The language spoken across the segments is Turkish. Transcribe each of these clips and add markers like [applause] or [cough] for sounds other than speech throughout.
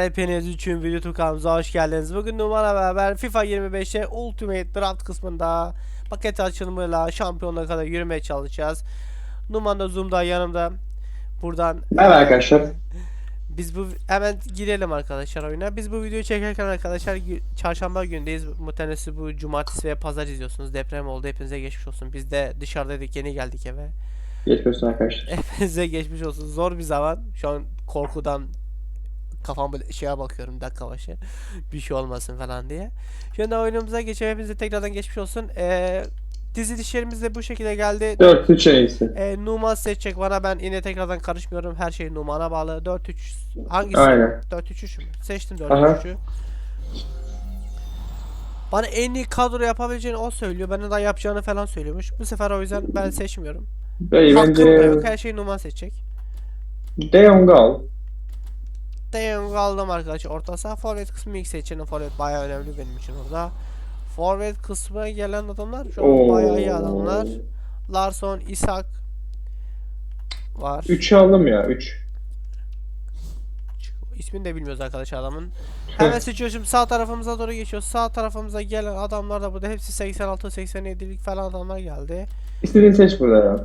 Hepiniz için video kanalımıza hoş geldiniz. Bugün numara beraber FIFA 25'te Ultimate Draft kısmında paket açılımıyla şampiyonluğa kadar yürümeye çalışacağız. Numan da Zoom'da yanımda. Buradan Merhaba arkadaşlar. biz bu hemen girelim arkadaşlar oyuna. Biz bu videoyu çekerken arkadaşlar çarşamba gündeyiz. Muhtemelen bu cumartesi ve pazar izliyorsunuz. Deprem oldu. Hepinize geçmiş olsun. Biz de dışarıdaydık. Yeni geldik eve. Geçmiş arkadaşlar. Hepinize geçmiş olsun. Zor bir zaman. Şu an korkudan kafam böyle şeye bakıyorum dakika başı. [laughs] Bir şey olmasın falan diye. Şimdi oyunumuza geçelim. Hepinize tekrardan geçmiş olsun. Ee, dizilişlerimiz de bu şekilde geldi. 4-3 en iyisi. Ee, Numan seçecek bana. Ben yine tekrardan karışmıyorum. Her şey Numan'a bağlı. 4-3 hangisi? Aynen. 4-3-3 mü? Seçtim Aha. 4-3-3'ü. Bana en iyi kadro yapabileceğini o söylüyor. Bana da yapacağını falan söylüyormuş. Bu sefer o yüzden ben seçmiyorum. Bey Hakkım da yok. bence Her şeyi Numan seçecek. De Jong al. De Jong aldım arkadaşlar. Orta saha forvet kısmı ilk seçeneğim. Forvet bayağı önemli benim için orada. Forvet kısmına gelen adamlar şu an bayağı iyi adamlar. Larson, Isak var. 3'ü aldım ya 3. İsmini de bilmiyoruz arkadaşlar adamın. Hemen seçiyoruz şimdi sağ tarafımıza doğru geçiyoruz. Sağ tarafımıza gelen adamlar da burada hepsi 86-87'lik falan adamlar geldi. İstediğini seç burada ya.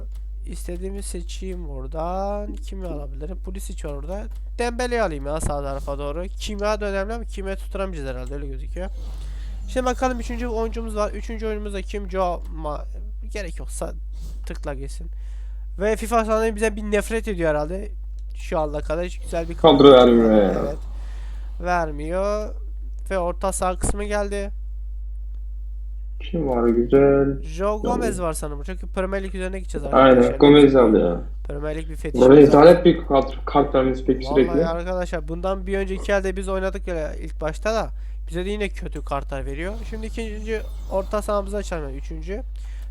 İstediğimi seçeyim buradan. Kimi alabilirim? Pulisic var orada. Dembele'yi alayım ya sağ tarafa doğru. Kimya da önemli ama kimya tutturamayacağız herhalde öyle gözüküyor. Şimdi bakalım üçüncü oyuncumuz var. Üçüncü oyuncumuz da kim? Joe Ma gerek yoksa tıkla geçsin. Ve FIFA sanırım bize bir nefret ediyor herhalde. Şu anda kadar hiç güzel bir Kadro vermiyor. Evet. Vermiyor. Ve orta saha kısmı geldi. Kim var güzel. Joe Gomez var sanırım. Çünkü Premier Lig üzerine gideceğiz arkadaşlar. Aynen Gomez al ya. Premier Lig bir fetiş. Buraya rezalet bir kart, kart vermesi peki Vallahi sürekli. arkadaşlar bundan bir önceki elde biz oynadık ya ilk başta da bize de yine kötü kartlar veriyor. Şimdi ikinci orta sahamızı açalım. Üçüncü.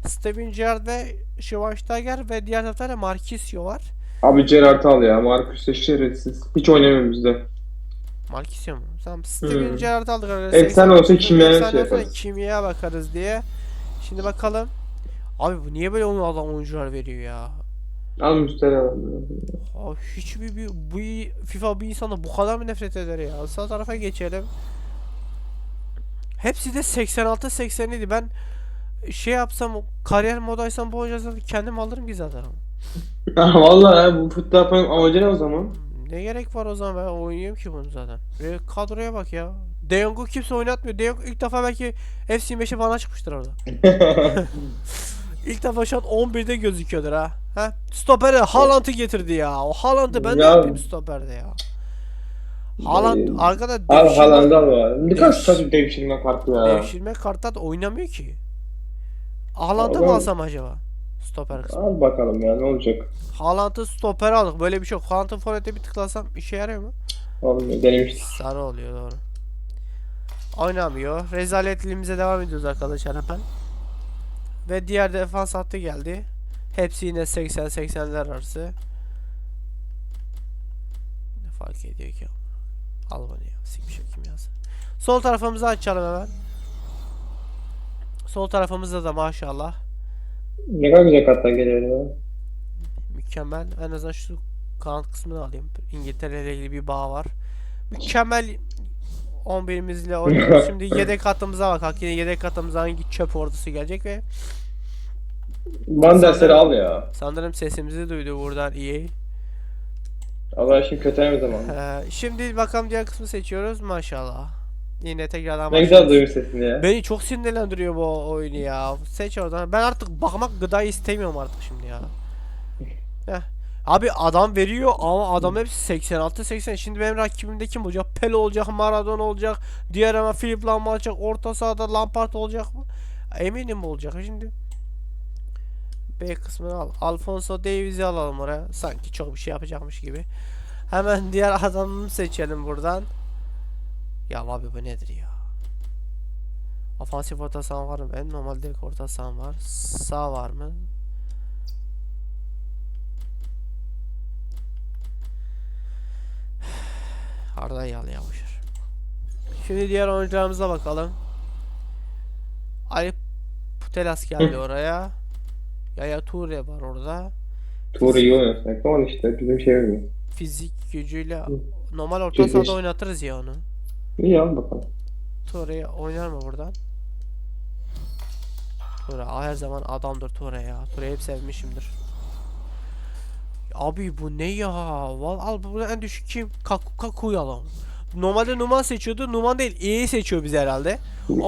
Steven Gerrard ve Schweinsteiger ve diğer tarafta da Marquisio var. Abi Gerrard al ya. Marcus da şerefsiz. Hiç oynamıyor bizde. Marquisio mu? Tamam Steven Hmm. Gerrard aldık arkadaşlar. Efsane olsa kimyaya şey yaparız. kimyaya bakarız diye. Şimdi bakalım. Abi bu niye böyle onu adam oyuncular veriyor ya? Al Müsteri al. Abi hiçbir bir, bu FIFA bir insana bu kadar mı nefret eder ya? Sağ tarafa geçelim. Hepsi de 86 87. Ben şey yapsam kariyer modaysam bu oyuncuları kendim alırım ki zaten. [laughs] Ah Valla ya bu futbol yapan amacı ne o zaman? Ne gerek var o zaman ben oynayayım ki bunu zaten. Ve kadroya bak ya. De Jong'u kimse oynatmıyor. De Jong ilk defa belki FC 5'e falan çıkmıştır orada. [laughs] İlk defa şu an 11'de gözüküyordur ha. Ha? Stopper'e Haaland'ı getirdi ya. O Haaland'ı ben ne Ya- yapayım stopper'de ya. Haaland Ee, arkada Al devşirme, Haaland al var. Birkaç Devş- kaç devşirme kartı ya. devşirme kartta da oynamıyor ki. Haaland'ı mı alsam acaba? Stopper kısmı. Al bakalım ya ne olacak. Haaland'ı stopper aldık. Böyle bir şey yok. Haaland'ı forvete bir tıklasam işe yarıyor mu? Olmuyor denemiştik. Sarı oluyor doğru. Oynamıyor. Rezaletliğimize devam ediyoruz arkadaşlar hemen. Ve diğer defans hattı geldi. Hepsi yine 80-80'ler arası. Ne fark ediyor ki? Al bunu ya. Sikmiş o kimyası. Sol tarafımızı açalım hemen. Sol tarafımızda da maşallah. Ne kadar güzel kartlar geliyor ya. Mükemmel. En azından şu kanat kısmını alayım. İngiltere ile ilgili bir bağ var. Mükemmel 11'imizle oynuyoruz. [laughs] Şimdi yedek hattımıza bak. Yine yedek hattımıza hangi çöp ordusu gelecek ve Van der Sar'ı al ya. sanırım sesimizi duydu buradan EA. Allah şimdi kötü zaman. Ee, şimdi bakalım diğer kısmı seçiyoruz. Maşallah. Yine tekrardan Ne güzel başlıyoruz. sesini ya. Beni çok sinirlendiriyor bu oyunu ya. Seç oradan. Ben artık bakmak gıdayı istemiyorum artık şimdi ya. [laughs] Heh. Abi adam veriyor ama adam hepsi 86 80. Şimdi benim rakibimde kim olacak? Pele olacak, Maradona olacak, diğer hemen Philip Lam olacak, orta sahada Lampard olacak mı? Eminim olacak. Şimdi B kısmını al. Alfonso Davies'i alalım oraya. Sanki çok bir şey yapacakmış gibi. Hemen diğer adamımı seçelim buradan. Ya abi bu nedir ya? Ofansif orta saha var mı? En normal direkt orta saha var. Sağ var mı? [sighs] Arda yal yavaşır. Şimdi diğer oyuncularımıza bakalım. Ali Putelas geldi oraya. Yaya Toure var orada. Tuğrı iyi oynuyorsun. Tamam işte bizim şey mi? fizik gücüyle Hı. normal orta sahada oynatırız ya onu. İyi al bakalım. Torre'ye oynar mı buradan? Torre her zaman adamdır Torre ya. Torre'yi hep sevmişimdir. Abi bu ne ya? Val al bu en düşük kim? Kaku Kaku'yu alalım. Normalde Numan seçiyordu. Numan değil. İyi seçiyor bizi herhalde.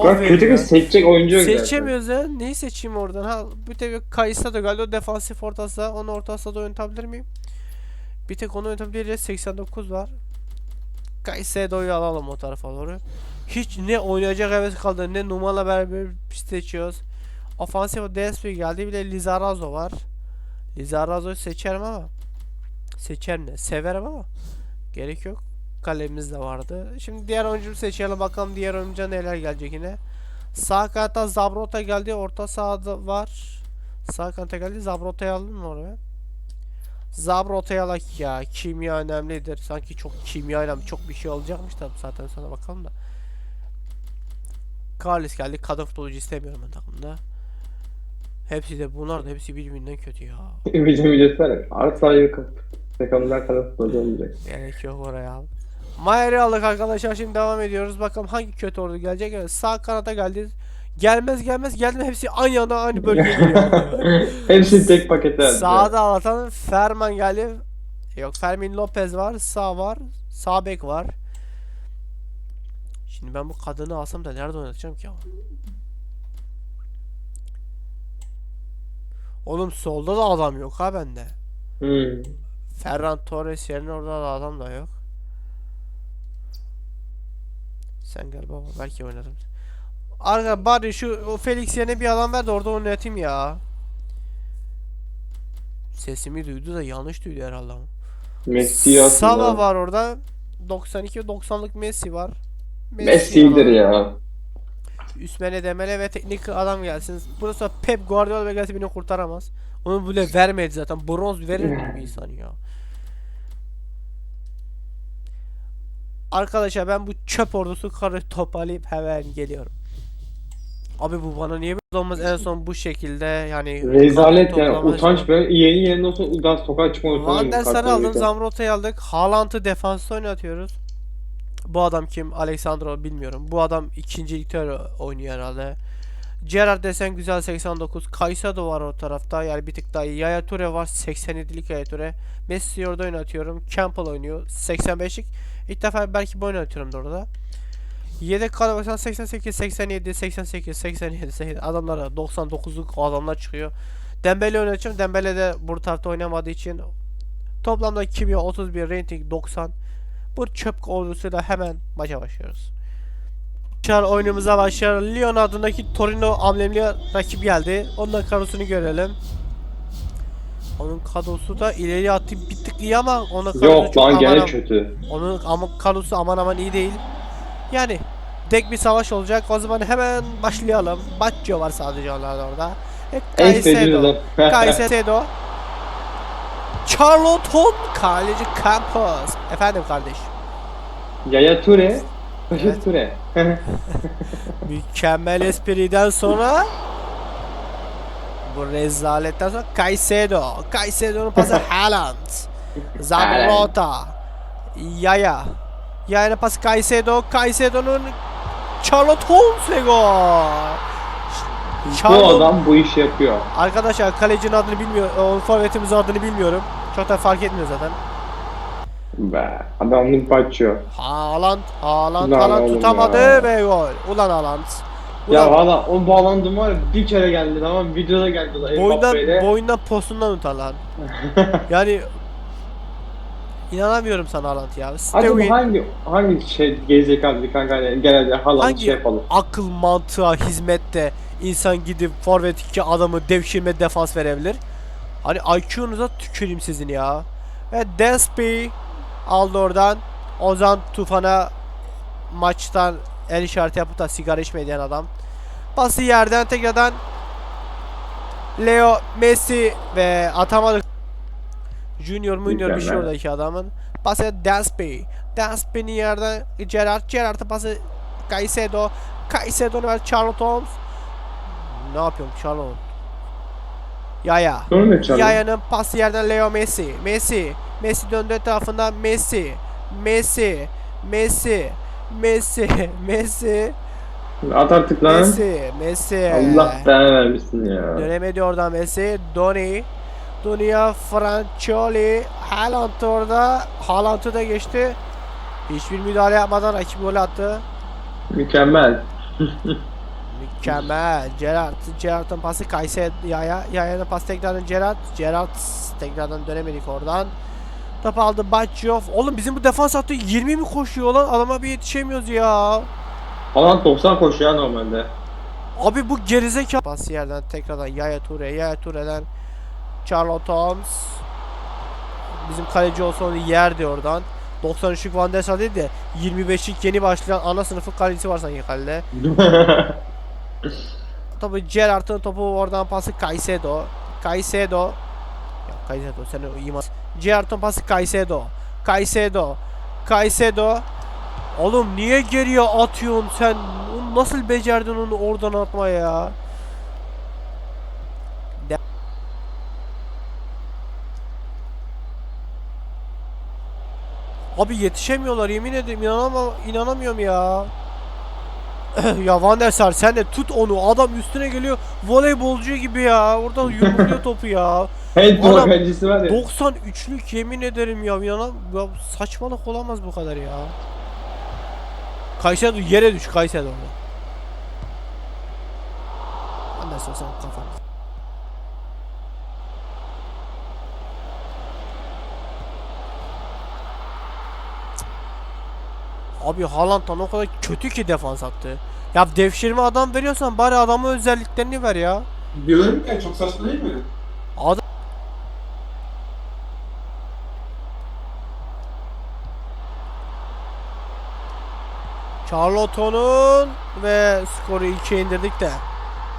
Aferin kötü kız seçecek oyuncu yok. Seçemiyoruz ya. Neyi seçeyim oradan? Ha bir tek Kaysa da galiba defansif orta saha. Onu orta sahada oynatabilir miyim? Bir tek onu oynatabiliriz. 89 var. Kaysedo'yu alalım o tarafa doğru. Hiç ne oynayacak heves kaldı ne Numan'la beraber seçiyoruz. Ofansif DSP geldi bir de Lizarazo var. Lizarazo'yu seçerim ama seçerim ne? Severim ama gerek yok. Kalemiz de vardı. Şimdi diğer oyuncuyu seçelim bakalım diğer oyuncuya neler gelecek yine. Sağ kanatta Zabrota geldi. Orta sahada var. Sağ kanata geldi. Zabrota'yı aldın mı oraya? Zabrota'yı alak ya. Kimya önemlidir. Sanki çok kimyayla çok bir şey olacakmış da zaten sonra bakalım da. Carlos geldi. Kadın futbolcu istemiyorum ben takımda. Hepsi de bunlar da hepsi birbirinden kötü ya. Bizim videosu var ya. Art sahibi takımlar kadar futbolcu olmayacak. Gerek yok oraya al. Mayer'i aldık arkadaşlar şimdi devam ediyoruz. Bakalım hangi kötü ordu gelecek. Evet, sağ kanata geldi. Gelmez gelmez geldi mi hepsi aynı anda aynı bölgeye geliyor. [laughs] Hepsi tek pakete aldı. Sağda Alatan Ferman geldi. Yok Fermin Lopez var. Sağ var. Sağ bek var. Şimdi ben bu kadını alsam da nerede oynatacağım ki ama? Oğlum solda da adam yok ha bende. Hmm. Ferran Torres yerine orada da adam da yok. Sen gel baba belki oynarım. Arka bari şu o Felix yerine bir adam ver de orada oynatayım ya. Sesimi duydu da yanlış duydu herhalde. Messi aslında. Sava var orada. 92 90'lık Messi var. Messi'dir ya. Üsmene Demele ve teknik adam gelsin. Burası Pep Guardiola ve gelse beni kurtaramaz. Onu bile vermedi zaten. Bronz verir mi bir insan ya? Arkadaşlar ben bu çöp ordusu karı toparlayıp hemen geliyorum. Abi bu bana niye böyle olmaz en son bu şekilde yani Rezalet yani. Utanç ben yeni yerinde olsa udan sokağa çıkma Van der Sar'ı aldım. Zamrota'yı aldık. Haaland'ı defansta oynatıyoruz. Bu adam kim? Alexandro bilmiyorum. Bu adam ikinci ligde oynuyor herhalde. Gerard desen güzel 89. Caicedo var o tarafta. Yani bir tık daha iyi. Yaya Toure var 87'lik Yaya Toure. Messi'yi orada oynatıyorum. Campbell oynuyor 85'lik. İlk defa belki bu oynatıyorum da orada. Yedek kadro 88, 87, 88, 87, 87. Adamlara 99'luk adamlar çıkıyor. Dembele oynatacağım. Dembele de bu tarafta oynamadığı için toplamda kimya 31, rating 90. Bu çöp ordusuyla hemen maça başlıyoruz. Arkadaşlar oyunumuza başlayalım. Lyon adındaki Torino amblemli rakip geldi. Onun kadrosunu görelim. Onun kadrosu da ileri attı bir tık iyi ama onun kadrosu Yok lan aman gene aman- kötü. onun ama kadrosu aman aman iyi değil. Yani tek bir savaş olacak. O zaman hemen başlayalım. Baccio var sadece onlarda orada. E, Caicedo. [laughs] Caicedo. Charlton Kaleci Campos. Efendim kardeş. Yaya Ture. Paşa Evet. [laughs] Ture. [laughs] Mükemmel espriden sonra bu rezaletten sonra Caicedo. Caicedo'nun pası Haaland. Zabrota. Yaya. Yaya'nın pası Caicedo. Caicedo'nun Charlotte Holmes ve gol. bu Charlotte- adam bu işi yapıyor. Arkadaşlar kalecinin adını bilmiyor. O forvetimizin adını bilmiyorum. Çok da fark etmiyor zaten. Be adamlık başlıyor. Haaland, Haaland, Lan Haaland tutamadı ya. ve gol. Ulan Haaland. Ya Ulan valla o bağlandım var ya bir kere geldi tamam videoda geldi da boyundan, boyundan postundan utan lan. [laughs] yani inanamıyorum sana Haaland ya. Acaba Stewie hangi hangi şey gerizekalı bir kanka hani genelde Haaland Hangi- şey yapalım. akıl mantığa hizmette insan gidip forvet iki adamı devşirme defans verebilir. Hani IQ'nuza tüküreyim sizin ya. Ve Despi aldı oradan. Ozan Tufan'a maçtan el işareti yapıp da sigara içmeyen adam. Pası yerden tekrardan Leo Messi ve atamadı. Junior Junior bir şey oradaki adamın. Pası Despi. Despi'nin yerden Gerard. Gerard'ın pası Caicedo. Caicedo'nu ver Charlotte Holmes. Ne yapıyorsun Charlotte? Yaya. Yaya'nın pası yerden Leo Messi. Messi. Messi döndü etrafında Messi. Messi. Messi. Messi. [laughs] Messi. At artık lan. Messi. Messi. Allah belanı vermişsin ya. Dönemedi oradan Messi. Doni. Doni'ye Francioli. Haaland orada. Haaland'ı da geçti. Hiçbir müdahale yapmadan rakip gol attı. Mükemmel. [laughs] Mükemmel. Gerrard. Gerrard'ın pası Kayse Yaya. Yaya'nın pası tekrardan Gerrard. Gerrard tekrardan dönemedik oradan. Top aldı Batçov. Oğlum bizim bu defans hattı 20 mi koşuyor lan? Adama bir yetişemiyoruz ya. Haaland 90 koşuyor normalde. Abi bu gerizekalı. Pas yerden tekrardan Yaya Toure. Yaya Toure'den Charlotte Holmes. Bizim kaleci olsa onu yerdi oradan. 93'lük Van der Sar değil de 25'lik yeni başlayan ana sınıfı kalecisi var sanki kalede. [laughs] Tabi Gerrard'ın topu oradan pası Caicedo. Caicedo. Ya Caicedo sen mas. Gerrard'ın pası Caicedo. Caicedo. Caicedo. Oğlum niye geriye atıyorsun sen? Nasıl becerdin onu oradan atma ya? Abi yetişemiyorlar yemin ederim. İnanamam inanamıyorum ya. [clears throat] ya Van der Sar sen de tut onu. Adam üstüne geliyor voleybolcu gibi ya. Oradan yumrukluyor topu ya. Handball Adam- kalecisi var ya. 93'lük yemin ederim ya. İnanam ya saçmalık olamaz bu kadar ya. Kayseri yere düş Kayseri orada. Der Sar sen kafan Abi Haaland'dan o kadar kötü ki defans attı. Ya devşirme adam veriyorsan bari adamın özelliklerini ver ya. Diyorum ki çok saçma değil mi? Adam Charlotte'un ve skoru 2'ye indirdik de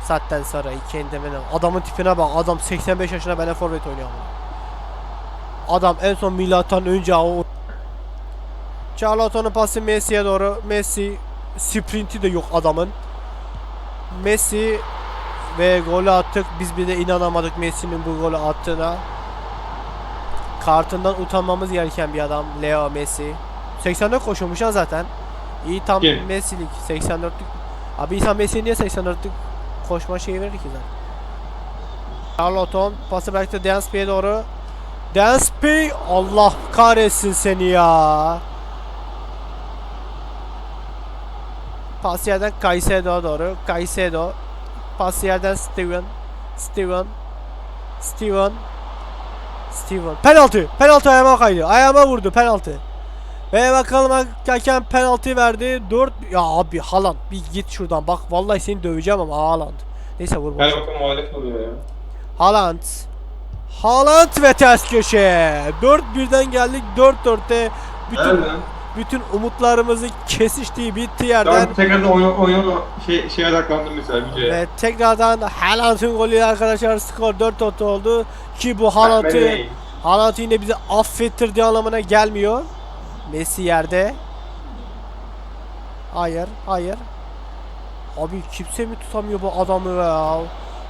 zaten Sara 2'ye indirmenin adamın tipine bak adam 85 yaşına bana forvet oynuyor ama. Adam en son milattan önce o Charlotte'un pası Messi'ye doğru Messi sprinti de yok adamın Messi ve golü attık. Biz bir de inanamadık Messi'nin bu golü attığına. Kartından utanmamız gereken bir adam Leo Messi. 84 koşuyormuş ha zaten. İyi tam Kim? Messi'lik 84'lük. Abi insan Messi niye 84'lük koşma şeyi verir ki zaten. Charlotton pası bıraktı Dansby'ye doğru. Dansby Allah kahretsin seni ya. Pas yerden Caicedo'ya doğru. Caicedo. Pas yerden Steven. Steven. Steven. Steven. Penaltı. Penaltı ayağıma kaydı. Ayağıma vurdu penaltı. Ve bakalım hakem penaltı verdi. 4 ya abi Haaland bir git şuradan. Bak vallahi seni döveceğim ama Haaland. Neyse vur Her bakım muhalef oluyor ya. Haaland. Haaland ve ters köşe. 4-1'den geldik 4-4'te bütün Nereden? Bütün umutlarımızı kesiştiği bitti yerden. Ben tekrardan oyun, oyun şey, şeye odaklandım mesela videoya. Ve tekrardan Haaland'ın golüyle arkadaşlar skor 4-4 oldu. Ki bu Haaland'ı Haaland yine bizi affettirdiği anlamına gelmiyor. Messi yerde. Hayır, hayır. Abi kimse mi tutamıyor bu adamı ya?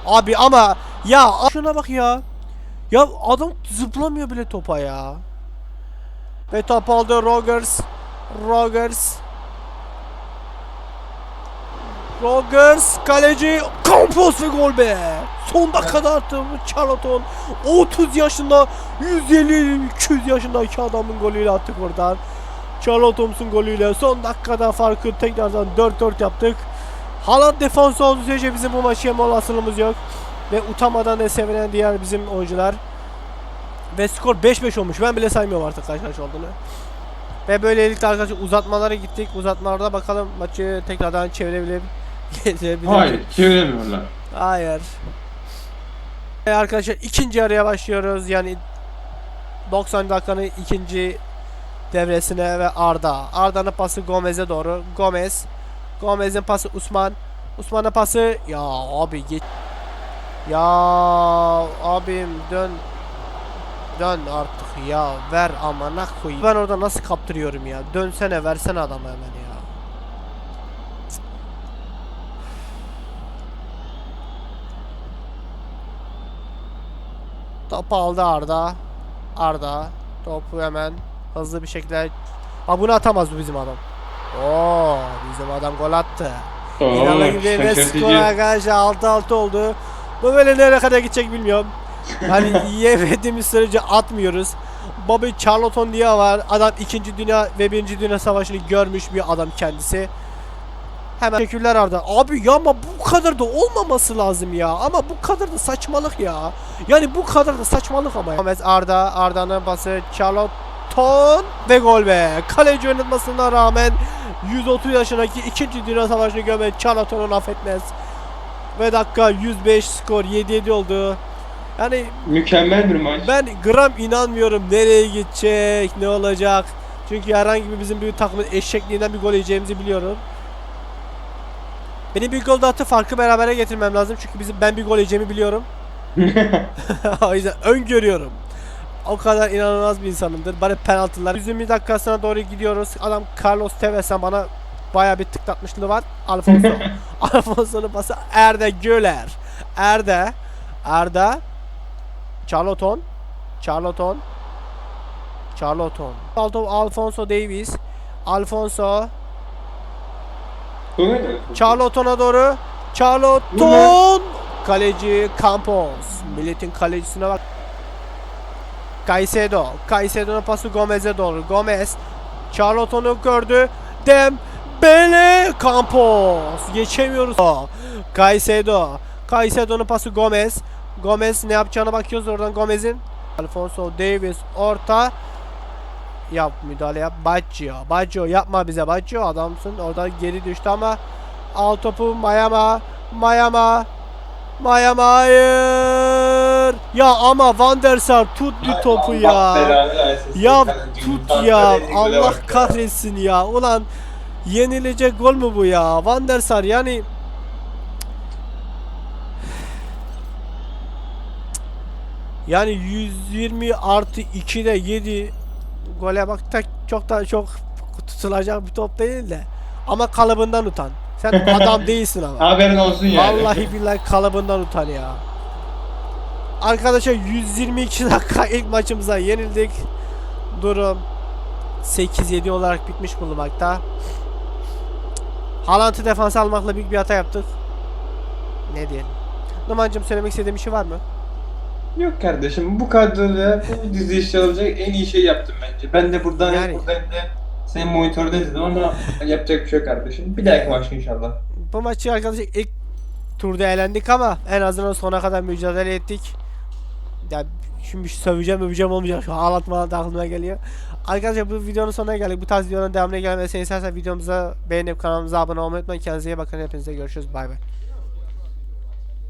Abi ama ya şuna bak ya. Ya adam zıplamıyor bile topa ya. Ve top aldı Rogers. Rogers. Rogers kaleci Campos ve gol be. Son dakikada attı Charlton 30 yaşında 150 200 yaşındaki adamın golüyle attık oradan. Charlotte Thompson golüyle son dakikada farkı tekrardan 4-4 yaptık. Haaland defans olduğu sürece bizim bu maçı yeme olasılığımız yok. Ve utanmadan da sevinen diğer bizim oyuncular. Ve skor 5-5 olmuş. Ben bile saymıyorum artık kaç kaç olduğunu. Ve böylelikle arkadaşlar uzatmalara gittik. Uzatmalarda bakalım maçı tekrardan çevirebilir. [laughs] Hayır, çeviremiyorlar. Hayır. Ve arkadaşlar ikinci araya başlıyoruz. Yani 90 dakikanın ikinci devresine ve Arda. Arda'nın pası Gomez'e doğru. Gomez. Gomez'in pası Usman. Usman'ın pası ya abi geç. Ya abim dön. Dön artık ya. Ver amına koyayım. Ben orada nasıl kaptırıyorum ya? Dönsene versene adamı hemen ya. Top aldı Arda. Arda. Topu hemen hızlı bir şekilde... Bak bunu atamaz bu bizim adam. Oo, bizim adam gol attı. Gibi ve skor arkadaşlar 6-6 oldu. Bu böyle nereye kadar gidecek bilmiyorum. Hani yemediğimiz sürece atmıyoruz. Bobby Charlton diye var. Adam 2. Dünya ve 1. Dünya Savaşı'nı görmüş bir adam kendisi. Hemen teşekkürler Arda. Abi ya ama bu kadar da olmaması lazım ya. Ama bu kadar da saçmalık ya. Yani bu kadar da saçmalık ama. ya. Arda, Arda'nın pası Charlton ve gol be. Kaleci oynatmasına rağmen 130 yaşındaki 2. Dünya Savaşı'nı görmeyen Charlton'u affetmez. Ve dakika 105 skor 7-7 oldu. Yani Mükemmel bir maç. ben gram inanmıyorum nereye gidecek, ne olacak. Çünkü herhangi bir bizim bir takımın eşekliğinden bir gol yiyeceğimizi biliyorum. Benim bir gol da atıp farkı berabere getirmem lazım. Çünkü bizim ben bir gol yiyeceğimi biliyorum. [laughs] [laughs] o yüzden öngörüyorum. O kadar inanılmaz bir insanımdır. Bana penaltılar. 120 dakikasına doğru gidiyoruz. Adam Carlos Teves'en bana baya bir tıklatmışlığı var. Alfonso. [laughs] Alfonso'nun pası Erde Göler. Erde. Arda. Charloton. Charloton. Charloton. Alto Alfonso Davis. Alfonso. Charloton'a doğru. Charloton. Kaleci Campos. Milletin kalecisine bak. Caicedo. Caicedo'nun pası Gomez'e doğru. Gomez. Charloton'u gördü. Dembele Campos. Geçemiyoruz. Caicedo. Caicedo'nun pası Gomez. Gomez ne yapacağına bakıyoruz oradan Gomez'in. Alfonso Davis orta. Yap müdahale yap. Baggio. Baggio yapma bize Baggio adamsın. Oradan geri düştü ama al topu Mayama. Mayama. Mayama hayır. Ya ama Van der Sar tut bir topu ya. Ya tut ya. Allah kahretsin ya. Ulan yenilecek gol mü bu ya? Van der Sar yani Yani 120 artı 2'de 7 gole bak da çok da çok tutulacak bir top değil de. Ama kalıbından utan. Sen [laughs] adam değilsin ama. Haberin olsun yani. Vallahi billahi kalıbından utan ya. Arkadaşlar 122 dakika ilk maçımıza yenildik. Durum 8-7 olarak bitmiş bulunmakta. Haaland'ı defans almakla büyük bir hata yaptık. Ne diyelim. Numancım söylemek istediğim bir şey var mı? Yok kardeşim bu kadroda bu dizi işi olacak en iyi şey yaptım bence. Ben de buradan Yani. buradan de senin monitörde dedim ama yapacak bir şey yok kardeşim. Bir dahaki maç inşallah. Bu maçı arkadaşlar ilk turda elendik ama en azından sona kadar mücadele ettik. Ya şimdi söveceğim öveceğim olmayacak şu falan da aklıma geliyor. Arkadaşlar bu videonun sonuna geldik. Bu tarz videoların devamına gelmesini istersen videomuza beğenip kanalımıza abone olmayı unutmayın. Kendinize iyi bakın. Hepinize görüşürüz. Bay bay.